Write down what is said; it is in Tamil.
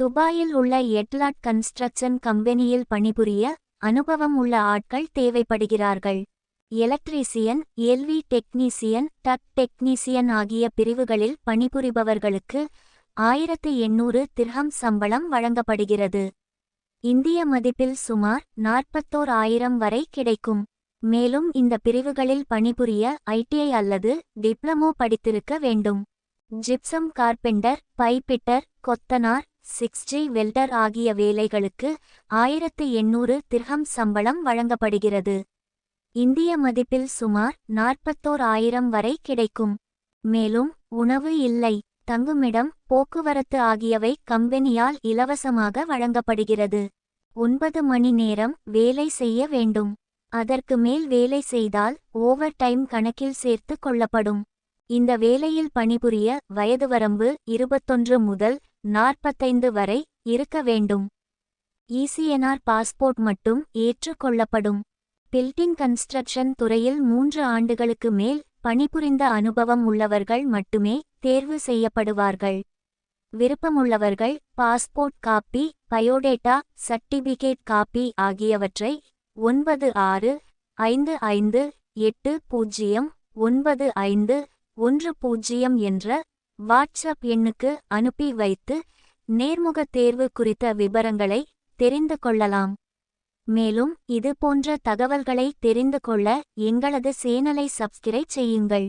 துபாயில் உள்ள எட்லாட் கன்ஸ்ட்ரக்ஷன் கம்பெனியில் பணிபுரிய அனுபவம் உள்ள ஆட்கள் தேவைப்படுகிறார்கள். Electrician LV technician duct technician ஆகிய பிரிவுகளில் பணிபுரிபவர்களுக்கு ஆயிரத்து எண்ணூறு திர்ஹம் சம்பளம் வழங்கப்படுகிறது. இந்திய மதிப்பில் சுமார் நாற்பத்தோர் ஆயிரம் வரை கிடைக்கும். மேலும் இந்த பிரிவுகளில் பணிபுரிய ஐடிஐ அல்லது டிப்ளமோ படித்திருக்க வேண்டும். ஜிப்சம் கார்பெண்டர் பைப்பிட்டர் கொத்தனார் சிக்ஸ் ஜி வெல்டர் ஆகிய வேலைகளுக்கு ஆயிரத்து எண்ணூறு திர்ஹம் சம்பளம் வழங்கப்படுகிறது. இந்திய மதிப்பில் சுமார் நாற்பத்தோர் ஆயிரம் வரை கிடைக்கும். மேலும் உணவு இல்லை தங்குமிடம் போக்குவரத்து ஆகியவை கம்பெனியால் இலவசமாக வழங்கப்படுகிறது. ஒன்பது மணி நேரம் வேலை செய்ய வேண்டும். அதற்கு மேல் வேலை செய்தால் ஓவர் டைம் கணக்கில் சேர்த்து கொள்ளப்படும். இந்த வேலையில் பணிபுரிய வயது வரம்பு இருபத்தொன்று முதல் நாற்பத்தைந்து வரை இருக்க வேண்டும். இசிஎன்ஆர் பாஸ்போர்ட் மட்டும் ஏற்றுக்கொள்ளப்படும். பில்டிங் கன்ஸ்ட்ரக்ஷன் துறையில் மூன்று ஆண்டுகளுக்கு மேல் பணிபுரிந்த அனுபவம் உள்ளவர்கள் மட்டுமே தேர்வு செய்யப்படுவார்கள். விருப்பமுள்ளவர்கள் passport copy biodata certificate copy ஆகியவற்றை ஒன்பது ஆறு ஐந்து ஐந்து எட்டு பூஜ்ஜியம் ஒன்பது ஐந்து ஒன்று பூஜ்ஜியம் என்ற வாட்ஸ்அப் எண்ணுக்கு அனுப்பி வைத்து நேர்முகத் தேர்வு குறித்த விவரங்களை தெரிந்து கொள்ளலாம். மேலும் இது போன்ற தகவல்களை தெரிந்து கொள்ள எங்களது சேனலை சப்ஸ்கிரைப் செய்யுங்கள்.